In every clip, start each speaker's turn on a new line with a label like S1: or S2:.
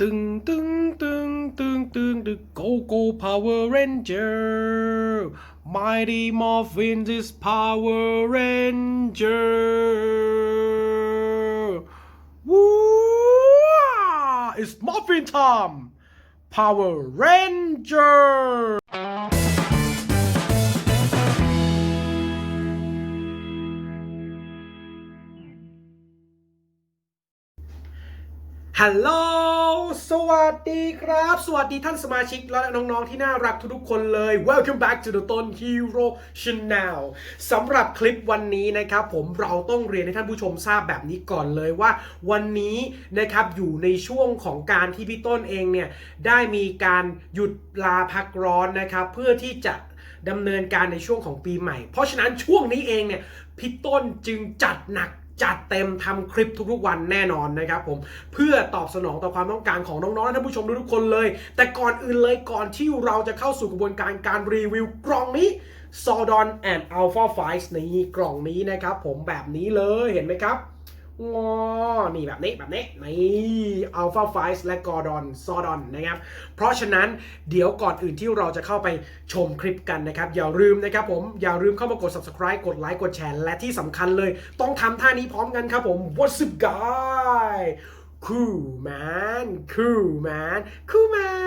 S1: ตึงตึงตึงตึงตึงตึง Go Go Power Ranger Mighty Morphin is Power Ranger Woo! It's Morphin time Power Ranger ฮัลโหล สวัสดีครับ สวัสดีท่านสมาชิกและน้องๆที่น่ารักทุกๆคนเลย Welcome back to the ต้น Hero Channel สำหรับคลิปวันนี้นะครับ ผมเราต้องเรียนให้ท่านผู้ชมทราบแบบนี้ก่อนเลยว่า วันนี้นะครับอยู่ในช่วงของการที่พี่ต้นเองเนี่ยได้มีการหยุดลาพักร้อนนะครับ เพื่อที่จะดำเนินการในช่วงของปีใหม่ เพราะฉะนั้นช่วงนี้เองเนี่ยพี่ต้นจึงจัดหนัก จัดเต็มทำคลิปทุกๆวันแน่นอนนะครับผมเพื่อตอบสนองต่อความต้องการของน้องๆและท่านผู้ชมทุกคนเลย แต่ก่อนอื่นเลยก่อนที่เราจะเข้าสู่กระบวนการการรีวิวกล่องนี้ซอดอนแอนด์อัลฟาไฟส์ในกล่องนี้นะครับผมแบบนี้เลยเห็นไหมครับ งอ นี่แบบนี้แบบนี้ นี่ Alpha f i และ Gordon s o d o n นะครับ เพราะฉะนั้นเดี๋ยวก่อนอื่นที่เราจะเข้าไปชมคลิปกันนะครับ อย่าลืมนะครับผม อย่าลืมเข้ามากด subscribe กดไลค์กดแชร์ และที่สำคัญเลย ต้องทำท่านี้พร้อมกันครับผม What's up guy cool man cool man cool man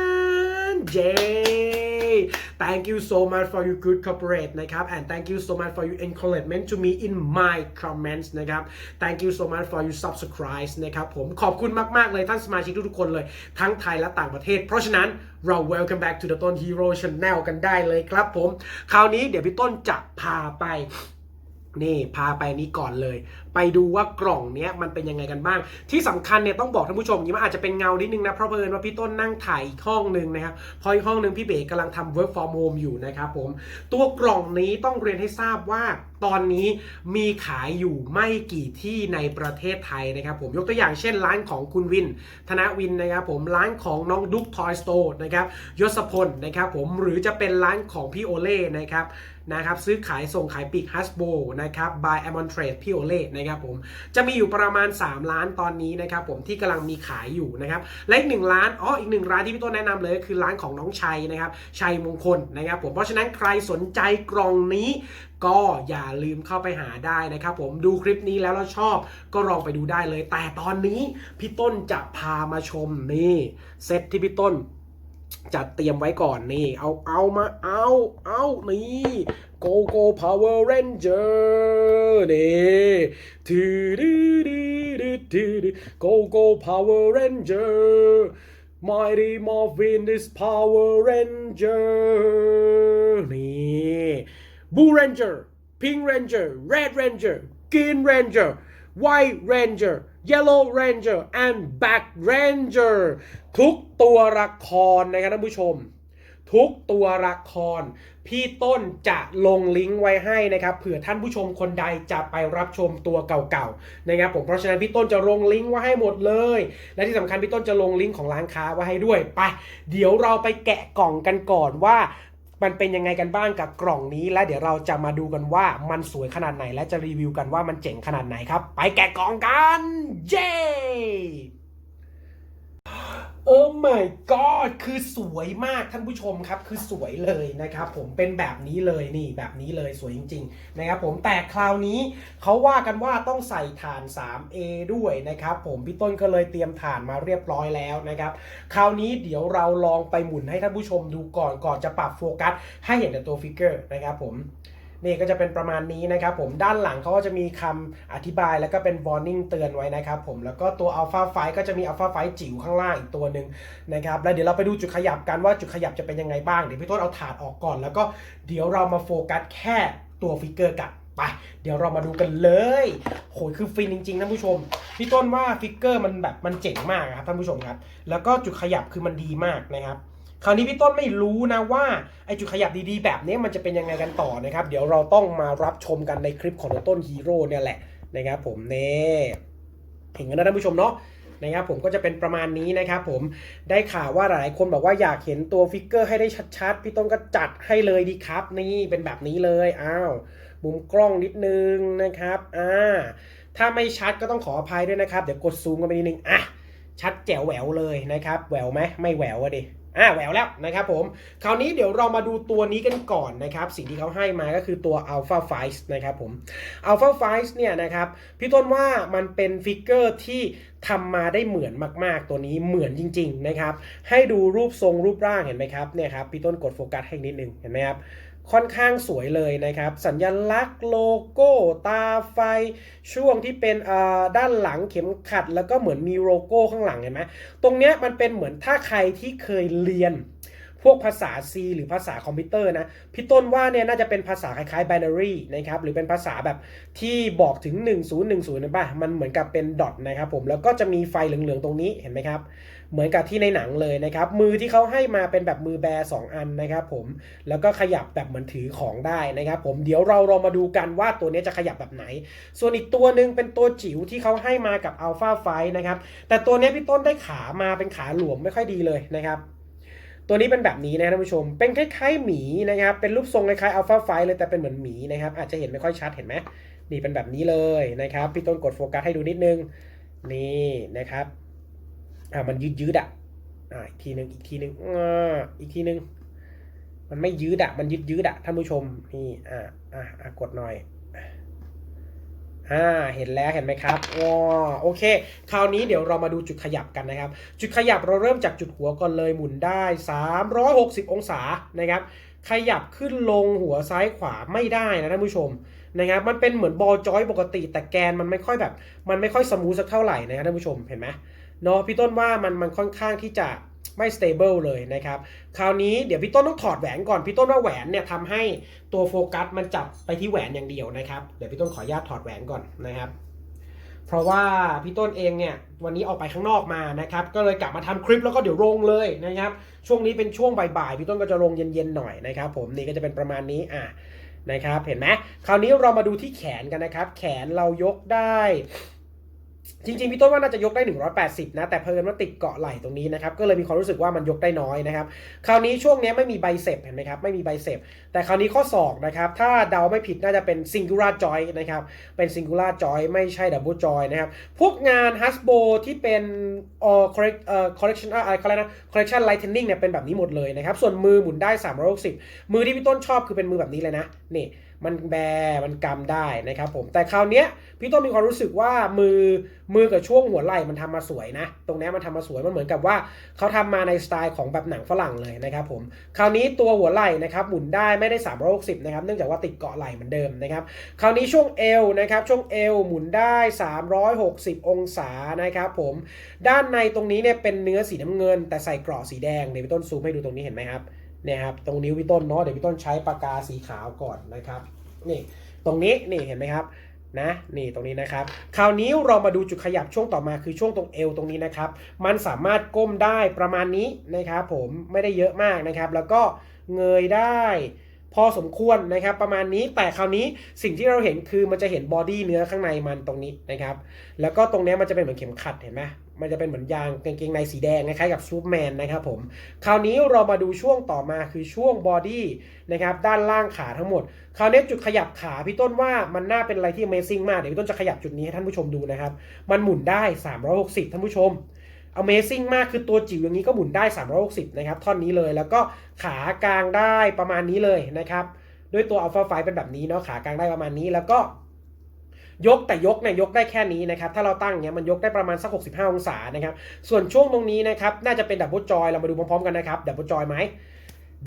S1: yay thank you so much for your good cooperate นะครับ and thank you so much for your encouragement to me in my comments นะครับ thank you so much for your subscribe นะครับผมขอบคุณมาก ๆ เลยท่านสมาชิกทุกๆคนเลย ทั้งไทยและต่างประเทศ เพราะฉะนั้นเรา welcome back to the ต้น hero channel กันได้เลยครับผม คราวนี้เดี๋ยวพี่ต้นจะพาไปนี่พาไปนี้ก่อนเลยไปดูว่ากล่องเนี้ยมันเป็นยังไงกันบ้าง ที่สำคัญเนี่ยต้องบอกท่านผู้ชมอย่างนี้มันอาจจะเป็นเงานิดนึงนะเพราะเพิ่นว่าพี่ต้นนั่งถ่ายอีกห้องหนึ่งนะครับพราะอีกห้องหนึ่งพี่เบ๋กำลังทำ work from home อยู่นะครับผมตัวกล่องนี้ต้องเรียนให้ทราบว่าตอนนี้มีขายอยู่ไม่กี่ที่ในประเทศไทยนะครับผมยกตัวอย่างเช่นร้านของคุณวิน ธนวินนะครับผมร้านของน้องดุ๊กทอยสโตร์นะครับยศพลนะครับผมหรือจะเป็นร้านของพี่โอเล่นะครับนะครับซื้อขายส่งขายปีกฮัสโบนะครับ by Amon Trade พี่โอเล่นะครับผมจะมีอยู่ประมาณ 3 ล้านตอนนี้นะครับผมที่กำลังมีขายอยู่นะครับและอีกหนึ่งร้านอ๋ออีกหนึ่งร้านที่พี่ต้นแนะนำเลยก็คือร้านของน้องชัยนะครับชัยมงคลนะครับผมเพราะฉะนั้นใครสนใจกล่องนี้ก็อย่าลืมเข้าไปหาได้นะครับผมดูคลิปนี้แล้วเราชอบก็ลองไปดูได้เลย แต่ตอนนี้พี่ต้นจะพามาชมนี่เซตที่พี่ต้นจัดเตรียมไว้ก่อนนี่ เอาเอามาเอาเอานี่ Go Go Power Ranger นี่ทืดือดือดือดือ Go Go Power Ranger Mighty Morphin is Power Ranger นี่ Blue Ranger Pink Ranger Red Ranger Green Ranger White Ranger Yellow Ranger and Black Ranger ทุกตัวละครนะครับท่านผู้ชม ทุกตัวละคร พี่ต้นจะลงลิงก์ไว้ให้นะครับเผื่อท่านผู้ชมคนใดจะไปรับชมตัวเก่าๆนะครับผมเพราะฉะนั้นพี่ต้นจะลงลิงก์ไว้ให้หมดเลย และที่สำคัญพี่ต้นจะลงลิงก์ของร้านค้าไว้ให้ด้วยไป เดี๋ยวเราไปแกะกล่องกันก่อนว่ามันเป็นยังไงกันบ้างกับกล่องนี้ และเดี๋ยวเราจะมาดูกันว่ามันสวยขนาดไหน และจะรีวิวกันว่ามันเจ๋งขนาดไหนครับ ไปแกะกล่องกัน เย้ โอ้ my god คือสวยมากท่านผู้ชมครับ คือสวยเลยนะครับผมเป็นแบบนี้เลยนี่แบบนี้เลยสวยจริงๆนะครับผมแต่คราวนี้เขาว่ากันว่าต้องใส่ฐาน 3A ด้วยนะครับผมพี่ต้นก็เลยเตรียมฐานมาเรียบร้อยแล้วนะครับคราวนี้เดี๋ยวเราลองไปหมุนให้ท่านผู้ชมดูก่อนก่อนจะปรับโฟกัสให้เห็นแต่ตัวฟิกเกอร์นะครับผม นี่ก็จะเป็นประมาณนี้นะครับผมด้านหลังเขาก็จะมีคำอธิบายแล้วก็เป็น warning เตือนไว้นะครับผมแล้วก็ตัว alpha 5ก็จะมี alpha 5จิ๋วข้างล่างอีกตัวหนึ่งนะครับแล้วเดี๋ยวเราไปดูจุดขยับกันว่าจุดขยับจะเป็นยังไงบ้างเดี๋ยวพี่ต้นเอาถาดออกก่อน แล้วก็เดี๋ยวเรามาโฟกัสแค่ตัวฟิกเกอร์กันไปเดี๋ยวเรามาดูกันเลยโหยคือฟินจริงๆท่านผู้ชม พี่ต้นว่าฟิกเกอร์มันแบบมันเจ๋งมากครับท่านผู้ชมครับ แล้วก็จุดขยับคือมันดีมากนะครับ คราวนี้พี่ต้นไม่รู้นะว่าไอจุดขยับดีๆ แบบนี้มันจะเป็นยังไงกันต่อนะครับ เดี๋ยวเราต้องมารับชมกันในคลิปของต้นฮีโร่เนี่ยแหละนะครับผมเน่เห็นกันนะท่านผู้ชมเนาะนะครับผมก็จะเป็นประมาณนี้นะครับผมได้ข่าวว่าหลายคนบอกว่าอยากเห็นตัวฟิกเกอร์ให้ได้ชัดๆ พี่ต้นก็จัดให้เลยดีครับ นี่เป็นแบบนี้เลยอ้าวมุมกล้องนิดนึงนะครับอ่าถ้าไม่ชัดก็ต้องขออภัยด้วยนะครับ เดี๋ยวกดซูมกันไปนิดนึงอะชัดแจ๋วแหววเลยนะครับแหววไหมไม่แหววอะดิ อ่าแหววแล้วนะครับผม คราวนี้เดี๋ยวเรามาดูตัวนี้กันก่อนนะครับ สิ่งที่เขาให้มาก็คือตัว Alpha f i นะครับผม Alpha f i เนี่ยนะครับ พี่ต้นว่ามันเป็นฟิกเกอร์ที่ทำมาได้เหมือนมาก ๆ ตัวนี้เหมือนจริง ๆ นะครับ ให้ดูรูปทรงรูปร่างเห็นไหมครับเนี่ยครับพี่ต้นกดโฟกัสให้นิดนึงเห็นไหมครับ ค่อนข้างสวยเลยนะครับ สัญลักษณ์โลโก้ ตาไฟ ช่วงที่เป็นอ่าด้านหลังเข็มขัด แล้วก็เหมือนมีโลโก้ข้างหลังเห็นไหมตรงเนี้ยมันเป็นเหมือนถ้าใครที่เคยเรียนพวกภาษา C หรือภาษาคอมพิวเตอร์นะ พี่ต้นว่าเนี่ยน่าจะเป็นภาษาคล้ายๆ binary นะครับ หรือเป็นภาษาแบบที่บอกถึง 1010นะป่ะ มันเหมือนกับเป็นดอทนะครับผม แล้วก็จะมีไฟเหลืองๆตรงนี้เห็นไหมครับ เหมือนกับที่ในหนังเลยนะครับ มือที่เขาให้มาเป็นแบบมือแบร์สองอันนะครับผมแล้วก็ขยับแบบเหมือนถือของได้นะครับผมเดี๋ยวเราลองมาดูกันว่าตัวนี้จะขยับแบบไหน ส่วนอีกตัวหนึ่งเป็นตัวจิ๋วที่เขาให้มากับ Alpha 5นะครับแต่ตัวนี้พี่ต้นได้ขามาเป็นขาหลวมไม่ค่อยดีเลยนะครับตัวนี้เป็นแบบนี้นะท่านผู้ชม เป็นคล้ายๆหมีนะครับ เป็นรูปทรงคล้ายๆอัลฟาไฟเลยแต่เป็นเหมือนหมีนะครับ อาจจะเห็นไม่ค่อยชัดเห็นไหมนี่เป็นแบบนี้เลยนะครับ พี่ต้นกดโฟกัสให้ดูนิดนึง นี่นะครับ อ่ามันยืดยืดอะอ่าอีกทีหนึ่งอีกทีหนึ่งอ่าอีกทีหนึ่งมันไม่ยืดอะมันยืดยืดอะท่านผู้ชมนี่อ่าอ่าอ่ากดหน่อยอ่าเห็นแล้วเห็นไหมครับว้าโอเค คราวนี้เดี๋ยวเรามาดูจุดขยับกันนะครับ จุดขยับเราเริ่มจากจุดหัวก่อนเลยหมุนได้ 360 องศานะครับ ขยับขึ้นลงหัวซ้ายขวาไม่ได้นะท่านผู้ชมนะครับ มันเป็นเหมือนบอลจอยปกติ แต่แกนมันไม่ค่อยแบบ มันไม่ค่อยสมูทสักเท่าไหร่นะครับท่านผู้ชมเห็นไหม เนาะพี่ต้นว่ามันมันค่อนข้างที่จะไม่ stable เลยนะครับ คราวนี้เดี๋ยวพี่ต้นต้องถอดแหวนก่อน พี่ต้นว่าแหวนเนี่ยทำให้ตัวโฟกัสมันจับไปที่แหวนอย่างเดียวนะครับ เดี๋ยวพี่ต้นขออนุญาตถอดแหวนก่อนนะครับ เพราะว่าพี่ต้นเองเนี่ยวันนี้ออกไปข้างนอกมานะครับ ก็เลยกลับมาทำคลิปแล้วก็เดี๋ยวลงเลยนะครับ ช่วงนี้เป็นช่วงบ่ายๆพี่ต้นก็จะลงเย็นๆหน่อยนะครับ ผมนี่ก็จะเป็นประมาณนี้อะนะครับ เห็นไหมคราวนี้เรามาดูที่แขนกันนะครับ แขนเรายกได้ จริงๆพี่ต้นว่าน่าจะยกได้ 180 นะ แต่เพลินว่าติดเกาะไหล่ตรงนี้นะครับ ก็เลยมีความรู้สึกว่ามันยกได้น้อยนะครับ คราวนี้ช่วงนี้ไม่มีไบเซปเห็นไหมครับ ไม่มีไบเซปแต่คราวนี้ข้อศอกนะครับ ถ้าเดาไม่ผิดน่าจะเป็น singular joint นะครับ เป็น singular joint ไม่ใช่ double joint นะครับ พวกงาน hasbro ที่เป็นเอ่อ correct เอ่อ correction เอ่ออะไรเขาเรียกนะ correction lightening เนี่ยเป็นแบบนี้หมดเลยนะครับ ส่วนมือหมุนได้ 360 มือที่พี่ต้นชอบคือเป็นมือแบบนี้เลยนะนี่ มันแบมันกำได้นะครับผมแต่คราวเนี้ยพี่ต้นมีความรู้สึกว่ามือมือกับช่วงหัวไหล่มันทำมาสวยนะ ตรงนี้มันทำมาสวยมันเหมือนกับว่าเขาทำมาในสไตล์ของแบบหนังฝรั่งเลยนะครับผมคราวนี้ตัวหัวไหล่นะครับหมุนได้ไม่ได้360นะครับเนื่องจากว่าติดเกาะไหล่เหมือนเดิมนะครับคราวนี้ช่วงเอวนะครับช่วงเอวหมุนได้ 360 องศานะครับผมด้านในตรงนี้เนี่ยเป็นเนื้อสีน้ำเงิน แต่ใส่กราะสีแดงเดี๋ยวพี่ต้นซูมให้ดูตรงนี้เห็นไหมครับ นี่ยครับตรงนิ้วพี่ต้นเนาะเดี๋ยวพี่ต้นใช้ปากกาสีขาวก่อนนะครับนี่ตรงนี้นี่เห็นไหมครับนะนี่ตรงนี้นะครับ คราวนี้เรามาดูจุดขยับช่วงต่อมาคือช่วงตรงเอวตรงนี้นะครับ มันสามารถก้มได้ประมาณนี้นะครับผมไม่ได้เยอะมากนะครับ แล้วก็เงยได้พอสมควรนะครับ ประมาณนี้แต่คราวนี้สิ่งที่เราเห็นคือมันจะเห็นบอดี้เนื้อข้างในมันตรงนี้นะครับ แล้วก็ตรงนี้มันจะเป็นเหมือนเข็มขัดเห็นไหม มันจะเป็นเหมือนยางกางเกงในสีแดงคล้ายๆกับซูเปอร์แมนนะครับผม คราวนี้เรามาดูช่วงต่อมาคือช่วงบอดี้นะครับด้านล่างขาทั้งหมด คราวนี้จุดขยับขาพี่ต้นว่ามันน่าเป็นอะไรที่ Amazing มาก เดี๋ยวพี่ต้นจะขยับจุดนี้ให้ท่านผู้ชมดูนะครับ มันหมุนได้ 360 ท่านผู้ชม Amazing มากคือตัวจิ๋วอย่างนี้ก็หมุนได้ 360 นะครับท่อนนี้เลย แล้วก็ขากลางได้ประมาณนี้เลยนะครับด้วยตัว Alpha 5เป็นแบบนี้เนาะขากลางได้ประมาณนี้แล้วก็ ยกแต่ยกเนี่ยยกได้แค่นี้นะครับถ้าเราตั้งเนี่ยมันยกได้ประมาณสัก 65 องศานะครับส่วนช่วงตรงนี้นะครับน่าจะเป็นดับเบิลจอยเรามาดูพร้อมๆกันนะครับดับเบิลจอยไหม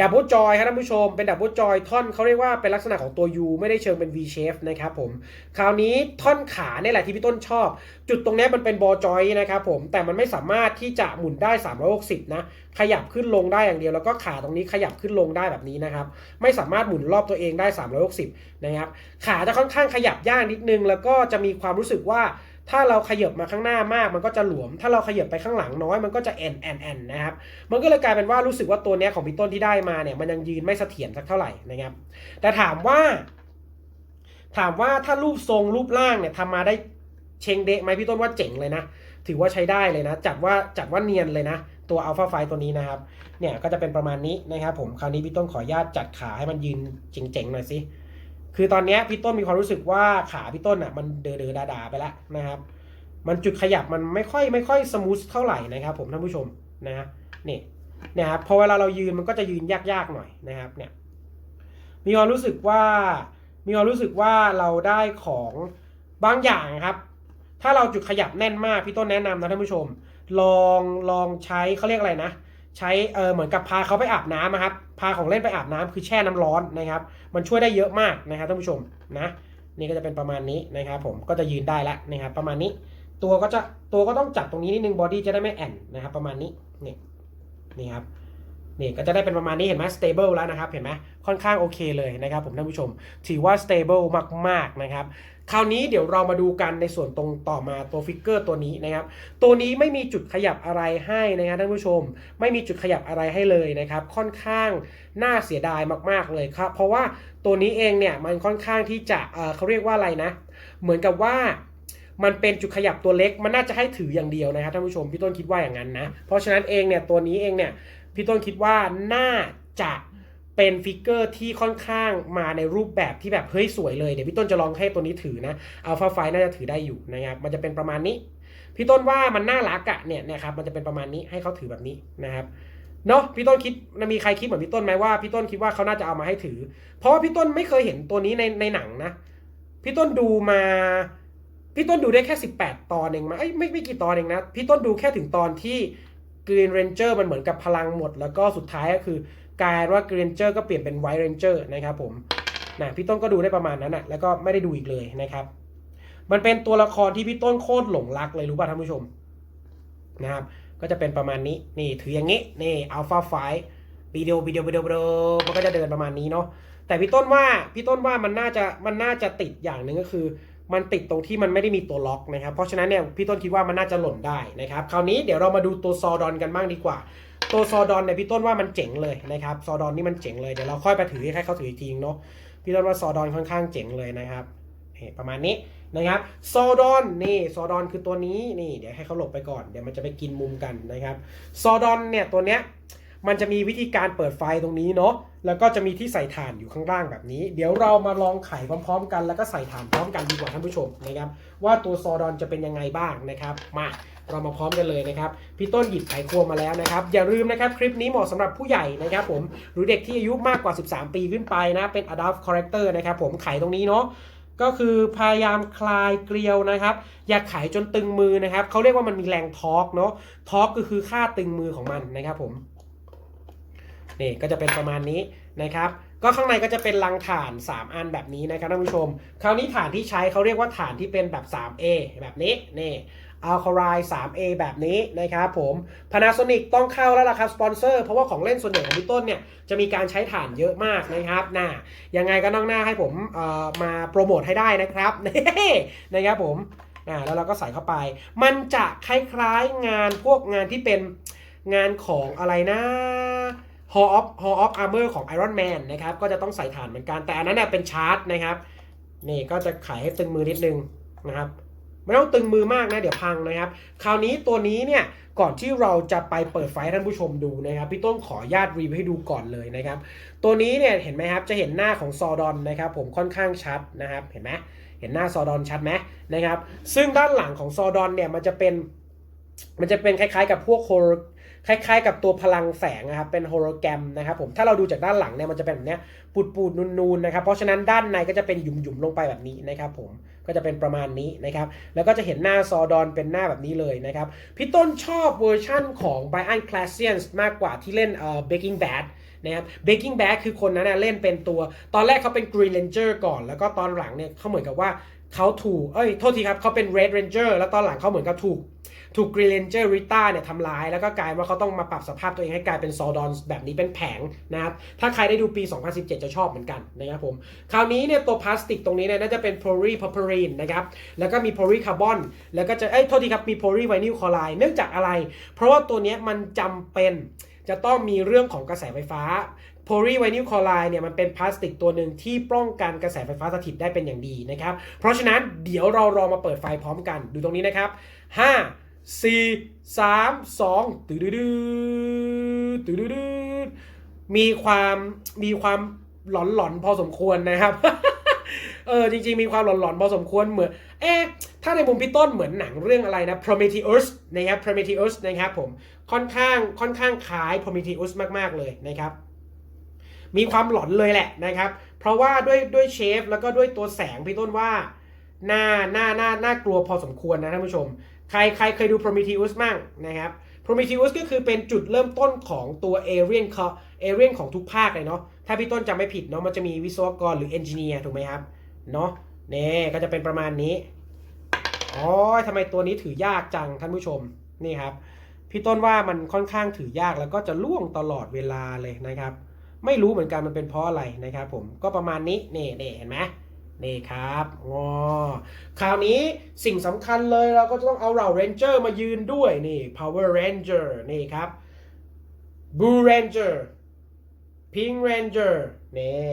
S1: ดับเบิลจอยครับท่านผู้ชมเป็นดับเบิลจอยท่อนเขาเรียกว่าเป็นลักษณะของตัว U ไม่ได้เชิงเป็น V shape นะครับผมคราวนี้ท่อนขาเนี่ยแหละที่พี่ต้นชอบ จุดตรงนี้มันเป็นบอลจอยนะครับผมแต่มันไม่สามารถที่จะหมุนได้ 360 นะ ขยับขึ้นลงได้อย่างเดียว แล้วก็ขาตรงนี้ขยับขึ้นลงได้แบบนี้นะครับไม่สามารถหมุนรอบตัวเองได้ 360 นะครับขาจะค่อนข้างขยับยากนิดนึง แล้วก็จะมีความรู้สึกว่า ถ้าเราขยับมาข้างหน้ามากมันก็จะหลวม ถ้าเราขยับไปข้างหลังน้อยมันก็จะแอนแอนแอนนะครับ มันก็เลยกลายเป็นว่ารู้สึกว่าตัวเนี้ยของพี่ต้นที่ได้มาเนี่ยมันยังยืนไม่เสถียรสักเท่าไหร่นะครับ แต่ถามว่า ถามว่าถ้ารูปทรงรูปร่างเนี่ยทำมาได้เชงเดะไหมพี่ต้นว่าเจ๋งเลยนะ ถือว่าใช้ได้เลยนะ จัดว่าจัดว่าเนียนเลยนะตัวอัลฟาไฟตัวนี้นะครับ เนี่ยก็จะเป็นประมาณนี้นะครับผม คราวนี้พี่ต้นขออนุญาตจัดขาให้มันยืนเจ๋งๆหน่อยสิ คือตอนนี้พี่ต้นมีความรู้สึกว่าขาพี่ต้นอะมันเดอเดอดาดาๆไปแล้วนะครับ มันจุดขยับมันไม่ค่อยไม่ค่อยสมูทเท่าไหร่นะครับผมท่านผู้ชมนะฮะนี่เนี่ยครับพอเวลาเรายืนมันก็จะยืนยากๆหน่อยนะครับเนี่ยมีความรู้สึกว่ามีความรู้สึกว่าเราได้ของบางอย่างครับ ถ้าเราจุดขยับแน่นมากพี่ต้นแนะนำนะท่านผู้ชม ลองลองใช้เขาเรียกอะไรนะ ใช้เออเหมือนกับพาเขาไปอาบน้ำนะครับ พาของเล่นไปอาบน้ำคือแช่น้ำร้อนนะครับ มันช่วยได้เยอะมากนะครับท่านผู้ชมนะนี่ก็จะเป็นประมาณนี้นะครับผมก็จะยืนได้แล้วนะครับประมาณนี้ตัวก็จะตัวก็ต้องจับตรงนี้นิดนึงบอดี้จะได้ไม่แอนนะครับประมาณนี้นี่นี่ครับ นี่ก็จะได้เป็นประมาณนี้เห็นไหม stable แล้วนะครับ เห็นไหมค่อนข้างโอเคเลยนะครับผมท่านผู้ชม ถือว่า stable มากๆนะครับ คราวนี้เดี๋ยวเรามาดูกันในส่วนตรงต่อมาตัวฟิกเกอร์ตัวนี้นะครับ ตัวนี้ไม่มีจุดขยับอะไรให้นะครับท่านผู้ชม ไม่มีจุดขยับอะไรให้เลยนะครับ ค่อนข้างน่าเสียดายมากๆเลยครับ เพราะว่าตัวนี้เองเนี่ยมันค่อนข้างที่จะเเขาเรียกว่าอะไรนะ เหมือนกับว่ามันเป็นจุดขยับตัวเล็ก มันน่าจะให้ถืออย่างเดียวนะครับท่านผู้ชม พี่ต้นคิดว่าอย่างนั้นนะ เพราะฉะนั้นเองเนี่ยตัวนี้เองเนี่ย พี่ต้นคิดว่าน่าจะเป็นฟิกเกอร์ที่ค่อนข้างมาในรูปแบบที่แบบเฮ้ยสวยเลย เดี๋ยวพี่ต้นจะลองให้ตัวนี้ถือนะอัลฟาไฟน่าจะถือได้อยู่นะครับมันจะเป็นประมาณนี้ พี่ต้นว่ามันน่ารักอะเนี่ยนะครับมันจะเป็นประมาณนี้ให้เขาถือแบบนี้นะครับเนาะพี่ต้นคิดมีใครคิดเหมือนพี่ต้นไหมว่าพี่ต้นคิดว่าเขาน่าจะเอามาให้ถือ เพราะว่าพี่ต้นไม่เคยเห็นตัวนี้ในในหนังนะ พี่ต้นดูมา พี่ต้นดูได้แค่ 18 ตอนเองมาเอ้ยไม่ไม่กี่ตอนเองนะ พี่ต้นดูแค่ถึงตอนที่ Green Ranger มันเหมือนกับพลังหมด แล้วก็สุดท้ายก็คือกลายว่า Green Ranger ก็เปลี่ยนเป็น White Ranger นะครับผมนะพี่ต้นก็ดูได้ประมาณนั้นนะแล้วก็ไม่ได้ดูอีกเลยนะครับ มันเป็นตัวละครที่พี่ต้นโคตรหลงรักเลยรู้ป่ะท่านผู้ชมนะครับก็จะเป็นประมาณนี้นี่ถืออย่างนี้นี่อัลฟาไฟวิดีโอวิดีโอวิดีโอวิดีโอมันก็จะเดินประมาณนี้เนาะแต่พี่ต้นว่าพี่ต้นว่ามันน่าจะมันน่าจะติดอย่างหนึ่งก็คือ มันติดตรงที่มันไม่ได้มีตัวล็อกนะครับ เพราะฉะนั้นเนี่ยพี่ต้นคิดว่ามันน่าจะหล่นได้นะครับ คราวนี้เดี๋ยวเรามาดูตัวซอดอนกันบ้างดีกว่า ตัวซอดอนเนี่ยพี่ต้นว่ามันเจ๋งเลยนะครับซอดอนนี่มันเจ๋งเลยเดี๋ยวเราค่อยไปถือให้เขาถืออีกทีเนาะพี่ต้นว่าซอดอนค่อนข้างเจ๋งเลยนะครับประมาณนี้นะครับซอดอนนี่ซอดอนคือตัวนี้นี่เดี๋ยวให้เขาหลบไปก่อนเดี๋ยวมันจะไปกินมุมกันนะครับซอดอนเนี่ยตัวเนี้ย มันจะมีวิธีการเปิดไฟตรงนี้เนาะแล้วก็จะมีที่ใส่ถ่านอยู่ข้างล่างแบบนี้ เดี๋ยวเรามาลองไขพร้อมๆ กันแล้วก็ใส่ถ่านพร้อมกันดีกว่าท่านผู้ชมนะครับ ว่าตัวซอดอนจะเป็นยังไงบ้างนะครับมาเรามาพร้อมกันเลยนะครับ พี่ต้นหยิบไขควงมาแล้วนะครับ อย่าลืมนะครับ คลิปนี้เหมาะสำหรับผู้ใหญ่นะครับผมหรือเด็กที่อายุมากกว่า 13 ปีขึ้นไปนะเป็น adult character นะครับผมไขตรงนี้เนาะก็คือพยายามคลายเกลียวนะครับ อย่าไขจนตึงมือนะครับเขาเรียกว่ามันมีแรงทอร์กเนาะทอร์กก็คือค่าตึงมือของมันนะครับผม นี่ก็จะเป็นประมาณนี้นะครับ ก็ข้างในก็จะเป็นรังถ่าน 3 อันแบบนี้นะครับท่านผู้ชม คราวนี้ถ่านที่ใช้เขาเรียกว่าถ่านที่เป็นแบบ 3A แบบนี้นี่อัลคาไร 3A แบบนี้นะครับผม Panasonic ต้องเข้าแล้วล่ะครับสปอนเซอร์เพราะว่าของเล่นส่วนใหญ่ของพี่ต้นเนี่ยจะมีการใช้ถ่านเยอะมากนะครับน่ายังไงก็น้องหน้าให้ผมมาโปรโมทให้ได้นะครับนี่นะครับผมอ่าแล้วเราก็ใส่เข้าไป มันจะคล้ายๆงานพวกงานที่เป็นงานของอะไรนะ Hall of Hall of Armor ของ Iron Man นะครับ ก็จะต้องใส่ฐานเหมือนกัน แต่อันนั้นเนี่ยเป็นชาร์จนะครับ นี่ก็จะขายให้ตึงมือนิดนึงนะครับ ไม่ต้องตึงมือมากนะ เดี๋ยวพังนะครับ คราวนี้ตัวนี้เนี่ย ก่อนที่เราจะไปเปิดไฟท่านผู้ชมดูนะครับ พี่ต้นขอญาตรีวิวให้ดูก่อนเลยนะครับ ตัวนี้เนี่ยเห็นไหมครับ จะเห็นหน้าของซอดอนนะครับ ผมค่อนข้างชัดนะครับ เห็นไหมเห็นหน้าซอดอนชัดไหมนะครับ ซึ่งด้านหลังของซอดอนเนี่ยมันจะเป็นมันจะเป็นคล้ายๆกับพวกโฮโล คล้ายๆ กับตัวพลังแสงนะครับ เป็นโฮโลแกรมนะครับผมถ้าเราดูจากด้านหลังเนี่ยมันจะเป็นแบบเนี้ยปูดๆนูนๆนะครับเพราะฉะนั้นด้านในก็จะเป็นหยุ่มๆลงไปแบบนี้นะครับผมก็จะเป็นประมาณนี้นะครับแล้วก็จะเห็นหน้าซอดอนเป็นหน้าแบบนี้เลยนะครับพี่ต้นชอบเวอร์ชั่นของ Brian c l a s s i a n มากกว่าที่เล่นเอ่อ Breaking Bad นะครับ Breaking Bad คือคนนั้นนะเล่นเป็นตัว ตอนแรกเขาเป็น Green Ranger ก่อน แล้วก็ตอนหลังเนี่ยเขาเหมือนกับว่าเขาถูก เอ้ย โทษทีครับเขาเป็น Red Ranger แล้วตอนหลังเขาเหมือนกับถูก ถูก Green Ranger Rita เนี่ยทำร้าย แล้วก็กลายว่าเขาต้องมาปรับสภาพตัวเองให้กลายเป็นซอดอนแบบนี้เป็นแผงนะครับ ถ้าใครได้ดูปี 2017 จะชอบเหมือนกันนะครับผม คราวนี้เนี่ยตัวพลาสติกตรงนี้เนี่ยน่าจะเป็น polypropylene นะครับ แล้วก็มี polycarbon แล้วก็จะ เอ้ย โทษทีครับ มี polyvinyl chloride เนื่องจากอะไร เพราะว่าตัวเนี้ยมันจำเป็นจะต้องมีเรื่องของกระแสไฟฟ้าโพลีไวนิลคลอไรด์เนี่ยมันเป็นพลาสติกตัวหนึ่งที่ป้องกันกระแสไฟฟ้าสถิตได้เป็นอย่างดีนะครับ เพราะฉะนั้นเดี๋ยวเราลองมาเปิดไฟพร้อมกัน ดูตรงนี้นะครับ 5 4 3 2ตืดดืดตืดดืดมีความมีความหลอนหลอนๆพอสมควรนะครับ เออจริงๆ มีความหลอนๆพอสมควรเหมือน เอ๊ะ ถ้าในมุมพี่ต้นเหมือนหนังเรื่องอะไรนะ Prometheus นะครับ Prometheus นะครับผมค่อนข้างค่อนข้างคล้าย Prometheus มากๆเลยนะครับ มีความหลอนเลยแหละนะครับ เพราะว่าด้วยด้วยเชฟแล้วก็ด้วยตัวแสงพี่ต้นว่าน่าน่าน่าน่ากลัวพอสมควรนะท่านผู้ชม ครใครเคยดู Prometheus มั่งนะครับ Prometheus ก็คือเป็นจุดเริ่มต้นของตัวเอเรียนเอเรียนของทุกภาคเลยเนาะถ้าพี่ต้นจำไม่ผิดเนาะมันจะมีวิศวกรหรือเอนจิเนียร์ถูกไหมครับเนาะเนี่ก็จะเป็นประมาณนี้อ๋อทำไมตัวนี้ถือยากจังท่านผู้ชมนี่ครับ พี่ต้นว่ามันค่อนข้างถือยากแล้วก็จะล่วงตลอดเวลาเลยนะครับ ไม่รู้เหมือนกันมันเป็นเพราะอะไรนะครับ ผมก็ประมาณนี้นี่นี่เห็นไหม นี่ครับงอคราวนี้สิ่งสำคัญเลยเราก็จะต้องเอาเราเรนเจอร์มายืนด้วยนี่ Power Ranger นี่ครับ Blue Ranger Pink Ranger นี่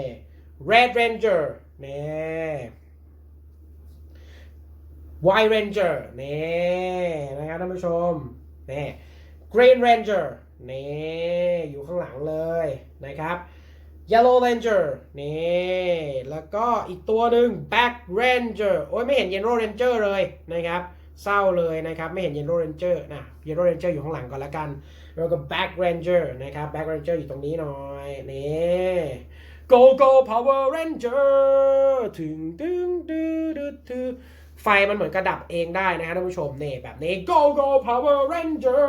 S1: Red Ranger นี่ White Ranger นี่นะครับท่านผู้ชมนี่ Green Ranger นี่อยู่ข้างหลังเลยนะครับ Yellow Ranger นี่ แล้วก็อีกตัวหนึ่ง Black Ranger โอ้ยไม่เห็น Yellow Ranger เลยนะครับเศร้าเลยนะครับ ไม่เห็น Yellow Ranger นะ Yellow Ranger อยู่ข้างหลังก่อนละกัน แล้วก็ Black Ranger นะครับ Black Ranger อยู่ตรงนี้หน่อยนี่ Go Go Power Ranger ถึงดึงดื้อดื้อดื้อ ไฟมันเหมือนกระดับเองได้นะครับท่านผู้ชมนี่แบบนี้ Go Go Power Ranger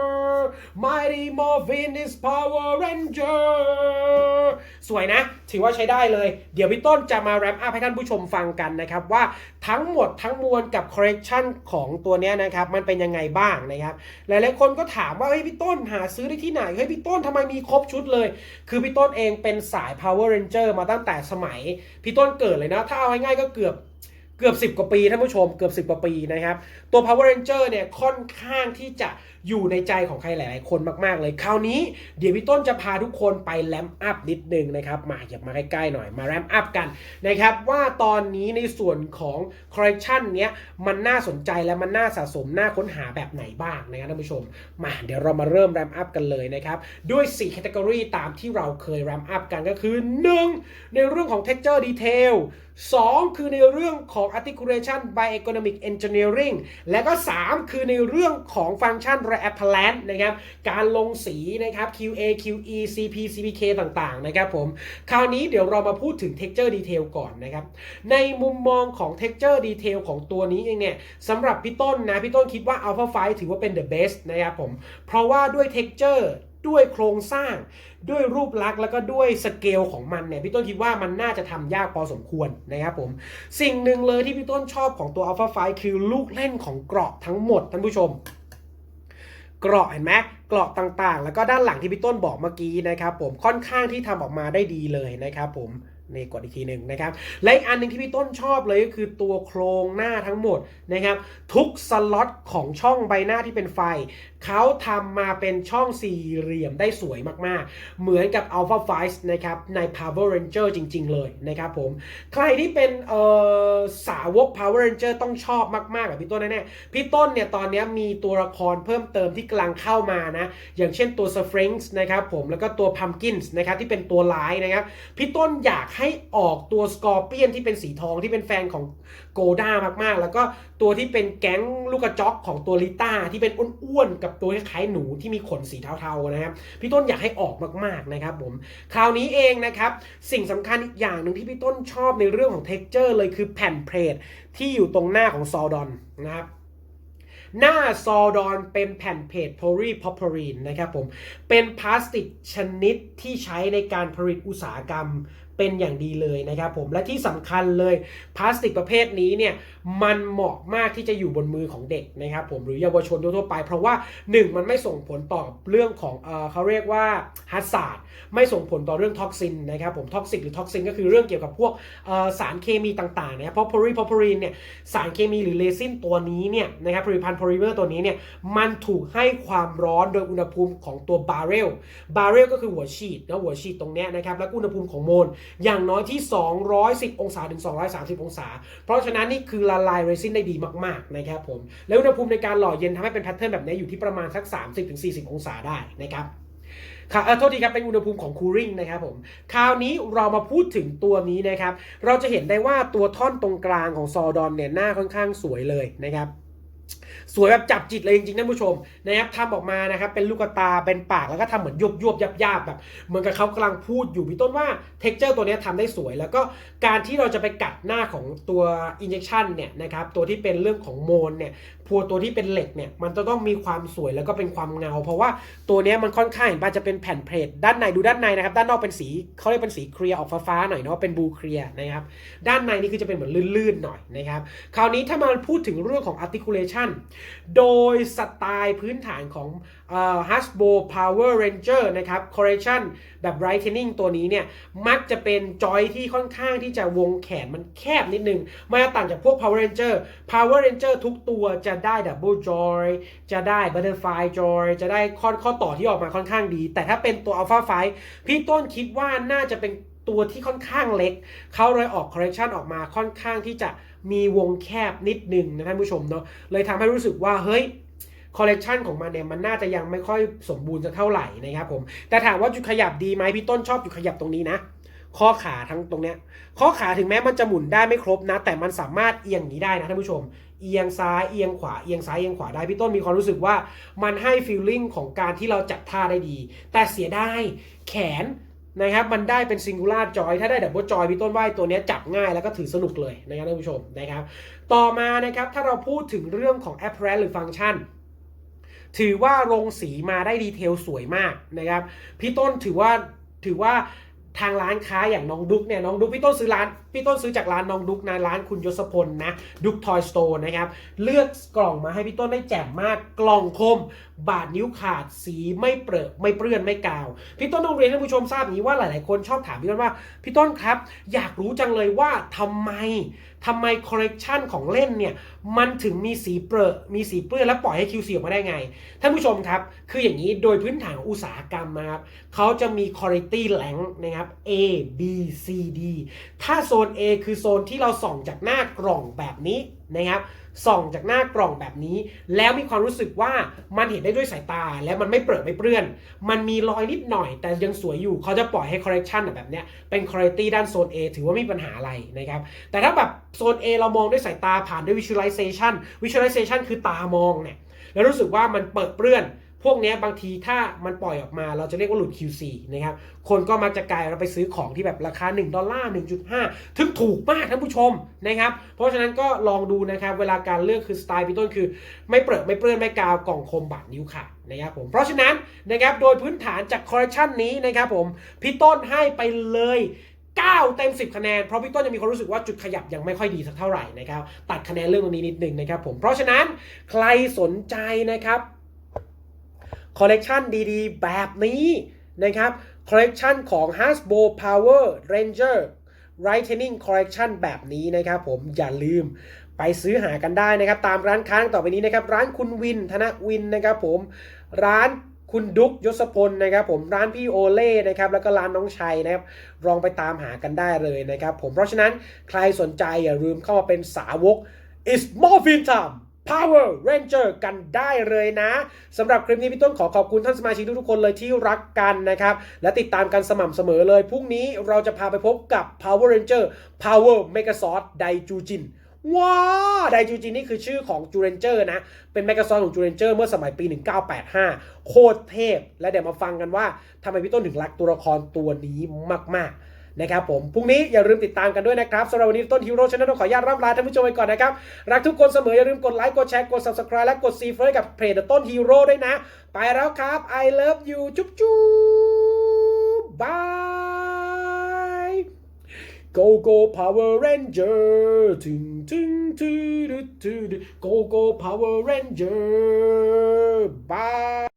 S1: Mighty Morphin is Power Ranger สวยนะ ถือว่าใช้ได้เลย เดี๋ยวพี่ต้นจะมาแรปอัพให้ท่านผู้ชมฟังกันนะครับว่าทั้งหมดทั้งมวลกับ correction ของตัวเนี้ยนะครับ มันเป็นยังไงบ้างนะครับ หลายๆคนก็ถามว่าเฮ้ยพี่ต้นหาซื้อได้ที่ไหนเฮ้ยพี่ต้นทำไมมีครบชุดเลย คือพี่ต้นเองเป็นสาย Power Ranger มาตั้งแต่สมัย พี่ต้นเกิดเลยนะ ถ้าเอาง่ายๆก็เกือบ เกือบ 10 กว่าปีท่านผู้ชมเกือบ 10 กว่าปีนะครับ ตัว Power Ranger เนี่ยค่อนข้างที่จะอยู่ในใจของใครหลาย ๆ คนมาก ๆ เลย คราวนี้เดี๋ยวพี่ต้นจะพาทุกคนไปแรมอัพนิดนึงนะครับ มาอยากมาใกล้ ๆ หน่อยมาแรมอัพกันนะครับ ว่าตอนนี้ในส่วนของ correction เนี้ยมันน่าสนใจและมันน่าสะสมน่าค้นหาแบบไหนบ้างนะครับท่านผู้ชม มาเดี๋ยวเรามาเริ่มแรมอัพกันเลยนะครับ ด้วย4 category ตามที่เราเคยแรมอัพกันก็คือ 1. ในเรื่องของ texture detail 2 คือในเรื่องของ articulation by economic engineering และก็ 3 คือในเรื่องของฟังก์ชัน reapparent นะครับการลงสีนะครับ QA QE CP CPK ต่างๆนะครับผม คราวนี้เดี๋ยวเรามาพูดถึง texture detail ก่อนนะครับ ในมุมมองของ texture detail ของตัวนี้เองเนี่ยสำหรับพี่ต้นนะ พี่ต้นคิดว่า Alpha 5ถือว่าเป็น the best นะครับผม เพราะว่าด้วย texture ด้วยโครงสร้างด้วยรูปลักษณ์แล้วก็ด้วยสเกลของมันเนี่ยพี่ต้นคิดว่ามันน่าจะทำยากพอสมควรนะครับผม สิ่งหนึ่งเลยที่พี่ต้นชอบของตัว Alpha 5คือลูกเล่นของเกราะทั้งหมดท่านผู้ชม เกราะเห็นไหมเกราะต่างๆ แล้วก็ด้านหลังที่พี่ต้นบอกเมื่อกี้นะครับผมค่อนข้างที่ทำออกมาได้ดีเลยนะครับผม นี่กดอีกทีหนึ่งนะครับ และอีกอันหนึ่งที่พี่ต้นชอบเลยก็คือตัวโครงหน้าทั้งหมดนะครับ ทุกสล็อตของช่องใบหน้าที่เป็นไฟ เขาทำมาเป็นช่องสี่เหลี่ยมได้สวยมากๆ เหมือนกับ Alpha 5นะครับ ใน Power Ranger จริง ๆ เลยนะครับผม ใครที่เป็นเอ่อสาวก Power Ranger ต้องชอบมากๆกับพี่ต้นแน่ๆพี่ต้นเนี่ยตอนนี้มีตัวละครเพิ่มเติมที่กำลังเข้ามานะ อย่างเช่นตัว s f r i n g s นะครับผมแล้วก็ตัว Pumpkins นะครับที่เป็นตัวร้ายนะครับพี่ต้นอยากใให้ออกตัว Scorpion ที่เป็นสีทองที่เป็นแฟนของโกด้ามากๆ แล้วก็ตัวที่เป็นแก๊งลูกกระจอกของตัวลิต้าที่เป็นอ้วนๆกับตัวคล้ายๆหนูที่มีขนสีเทาๆนะครับพี่ต้นอยากให้ออกมากๆนะครับผมคราวนี้เองนะครับสิ่งสำคัญอีกอย่างหนึ่งที่พี่ต้นชอบในเรื่องของ texture เลยคือแผ่นเพลทที่อยู่ตรงหน้าของซอดอนนะครับหน้าซอดอนเป็นแผ่นเพจโพลีพอพรีนนะครับผม เป็นพลาสติกชนิดที่ใช้ในการผลิตอุตสาหกรรม เป็นอย่างดีเลยนะครับผมและที่สำคัญเลยพลาสติกประเภทนี้เนี่ยมันเหมาะมากที่จะอยู่บนมือของเด็กนะครับผมหรือเยาวชนทั่วไป เพราะว่า 1 มันไม่ส่งผลต่อเรื่องของเออเขาเรียกว่าฮัสซาร์ดไม่ส่งผลต่อเรื่องท็อกซินนะครับผมท็อกซิกหรือท็อกซินก็คือเรื่องเกี่ยวกับพวกสารเคมีต่างๆนะครับเพราะโพลีพอพรีนเนี่ยสารเคมีหรือเรซินตัวนี้เนี่ยนะครับผลิตภัณฑ์โพลิเมอร์ตัวนี้เนี่ยมันถูกให้ความร้อนโดยอุณหภูมิของตัวบาร์เรลบาร์เรลก็คือหัวฉีดนะหัวฉีดตรงเนี้ยนะครับแล้วอุณหภูมิของโมลอย่างน้อยที่ 210 องศาถึง 230 องศา เพราะฉะนั้นนี่คือละลายเรซินได้ดีมากๆนะครับผมแล้วอุณหภูมิในการหล่อเย็นทำให้เป็นแพทเทิร์นแบบนี้อยู่ที่ประมาณสัก 30-40 องศาได้นะครับค่ะเออโทษทีครับเป็นอุณหภูมิของคูลิ่งนะครับผมคราวนี้เรามาพูดถึงตัวนี้นะครับ เราจะเห็นได้ว่าตัวท่อนตรงกลางของซอดอนเนี่ยหน้าค่อนข้างสวยเลยนะครับ สวยแบบจับจิตเลยจริงๆท่านผู้ชมนะครับทำออกมานะครับเป็นลูกตาเป็นปากแล้วก็ทำเหมือนยุบยุบยับยับแบบเหมือนกับเขากำลังพูดอยู่พี่ต้นว่าเท็กเจอร์ตัวนี้ยทำได้สวย แล้วก็การที่เราจะไปกัดหน้าของตัว injection เนี่ยนะครับตัวที่เป็นเรื่องของโมนเนี่ยพัวตัวที่เป็นเหล็กเนี่ยมันจะต้องมีความสวยแล้วก็เป็นความเงา เพราะว่าตัวนี้มันค่อนข้างเห็นป่ะจะเป็นแผ่นเพลทด้านในดูด้านในนะครับ ด้านนอกเป็นสีเขาเรียกเป็นสีเคลียร์ออกฟ้าๆหน่อยเนาะเป็นบลูเคลียร์นะครับด้านในนี่คือจะเป็นเหมือนลื่นๆหน่อยนะครับคราวนี้ถ้ามาพูดถึงเรื่องของ articulation โดยสไตล์พื้นฐานของเอ่อ Hasbro Power Ranger นะครับ Correction แบบ Brightening ตัวนี้เนี่ย มักจะเป็นจอยที่ค่อนข้างที่จะวงแขนมันแคบนิดนึงไม่ต่างจากพวก Power Ranger Power Ranger ทุกตัวจะได้ Double Joy จะได้ Butterfly Joy จะได้ข้อข้อต่อที่ออกมาค่อนข้างดี แต่ถ้าเป็นตัว Alpha 5พี่ต้นคิดว่าน่าจะเป็น ตัวที่ค่อนข้างเล็ก เขาเลยออก correction ออกมาค่อนข้างที่จะมีวงแคบนิดนึงนะท่านผู้ชมเนาะเลยทำให้รู้สึกว่าเฮ้ยคอลเลกชันของมันเนี่ยมันน่าจะยังไม่ค่อยสมบูรณ์สักเท่าไหร่นะครับผม แต่ถามว่าจุดขยับดีไหมพี่ต้นชอบจุดขยับตรงนี้นะ ข้อขาทั้งตรงเนี้ย ข้อขาถึงแม้มันจะหมุนได้ไม่ครบนะ แต่มันสามารถเอียงอย่างนี้ได้นะท่านผู้ชม เอียงซ้ายเอียงขวาเอียงซ้ายเอียงขวาได้พี่ต้นมีความรู้สึกว่ามันให้ฟีลลิ่งของการที่เราจับท่าได้ดี แต่เสียดายแขน นะครับมันได้เป็นซิงคูล่าจอยถ้าได้ดับเบิลจอยพี่ต้นว่าตัวนี้จับง่ายแล้วก็ถือสนุกเลยนะครับท่านผู้ชมนะครับต่อมานะครับถ้าเราพูดถึงเรื่องของ apparel หรือฟังก์ชันถือว่าลงสีมาได้ดีเทลสวยมากนะครับพี่ต้นถือว่าถือว่าทางร้านค้าอย่างน้องดุ๊กเนี่ยน้องดุ๊กพี่ต้นซื้อร้าน พี่ต้นซื้อจากร้านน้องดุ๊กนะร้านคุณยศพลนะดุ๊กทอยสโตร์นะครับ เลือกกล่องมาให้พี่ต้นได้แจ่มมากกล่องคม บาดนิ้วขาดสีไม่เปรอะไม่เปื้อนไม่กาว พี่ต้นต้องเรียนให้ผู้ชมทราบอย่างนี้ว่าหลาย ๆ คนชอบถามพี่ต้นว่า พี่ต้นครับ อยากรู้จังเลยว่าทำไมทำไมคอ r เร t ชันของเล่นเนี่ยมันถึงมีสีเปรอะมีสีเปื้อนและปล่อยให้ QC ออกมาได้ไง ท่านผู้ชมครับ คืออย่างนี้โดยพื้นฐานอุตสาหกรรมนะครับเขาจะมี quality rank นะครับ A B C D ถ้าโซน A คือโซนที่เราส่องจากหน้ากล่องแบบนี้นะครับส่องจากหน้ากล่องแบบนี้ แล้วมีความรู้สึกว่ามันเห็นได้ด้วยสายตาและมันไม่เปรอะไม่เปื้อน มันมีรอยนิดหน่อย แต่ยังสวยอยู่เขาจะปล่อยให้ correction แบบเนี้ยเป็น quality ด้านโซน A ถือว่าไม่มีปัญหาอะไรนะครับแต่ถ้าแบบโซน A เรามองด้วยสายตาผ่านด้วย visualization visualization คือตามองเนี่ยแล้วรู้สึกว่ามันเปิดเปื้อน พวกนี้บางทีถ้ามันปล่อยออกมาเราจะเรียกว่าหลุด QC นะครับ คนก็มักจะกลายเราไปซื้อของที่แบบราคา 1 ดอลลาร์ 1.5 ถึงถูกมากท่านผู้ชมนะครับ เพราะฉะนั้นก็ลองดูนะครับ เวลาการเลือกคือสไตล์พี่ต้นคือ ไม่เปรอะไม่เปื้อนไม่กาวกล่องคมบาดนิ้วขาดนะครับผมเพราะฉะนั้นนะครับโดยพื้นฐานจากคอร์เรคชันนี้นะครับผมพี่ต้นให้ไปเลย9เต็ม 10 คะแนน เพราะพี่ต้นยังมีความรู้สึกว่าจุดขยับยังไม่ค่อยดีสักเท่าไหร่นะครับ ตัดคะแนนเรื่องตรงนี้นิดนึงนะครับผม เพราะฉะนั้นใครสนใจนะครับ คอลเลกชันดีๆ แบบนี้นะครับคอลเลกชันของ Hasbro Power Ranger Lightning Collection แบบนี้นะครับผมอย่าลืมไปซื้อหากันได้นะครับ ตามร้านค้าต่อไปนี้นะครับ ร้านคุณวินธนวินนะครับผมร้านคุณดุ๊กยศพลนะครับผมร้านพี่โอเล่นะครับแล้วก็ร้านน้องชัยนะครับลองไปตามหากันได้เลยนะครับผมเพราะฉะนั้นใครสนใจอย่าลืมเข้ามาเป็นสาวก It's Morphin Time Power Ranger กันได้เลยนะสำหรับคลิปนี้พี่ต้นขอขอบคุณท่านสมาชิกทุกๆคนเลยที่รักกันนะครับและติดตามกันสม่ำเสมอเลยพรุ่งนี้เราจะพาไปพบกับ Power Ranger Power Megazord ไดจูจินว้าไดจูจินนี่คือชื่อของจูเรนเจอร์นะ เป็นแมกกาซอนของจูเรนเจอร์เมื่อสมัยปี 1985 โคตรเทพ และเดี๋ยวมาฟังกันว่าทำไมพี่ต้นถึงรักตัวละครตัวนี้มาก ๆ นะครับผมพรุ่งนี้อย่าลืมติดตามกันด้วยนะครับสำหรับวันนี้ต้นฮีโร่ชาแนลต้องขออนุญาตร่ำลาท่านผู้ชมไปก่อนนะครับ รักทุกคนเสมออย่าลืมกดไลค์กดแชร์กด subscribe และกดซีเฟรกับเพจต้นฮีโร่ด้วยนะ ไปแล้วครับ I love you จุ๊บจุ๊บบาย Go Go Power Ranger ถึงถึงถึงถึง Go Go Power Ranger บาย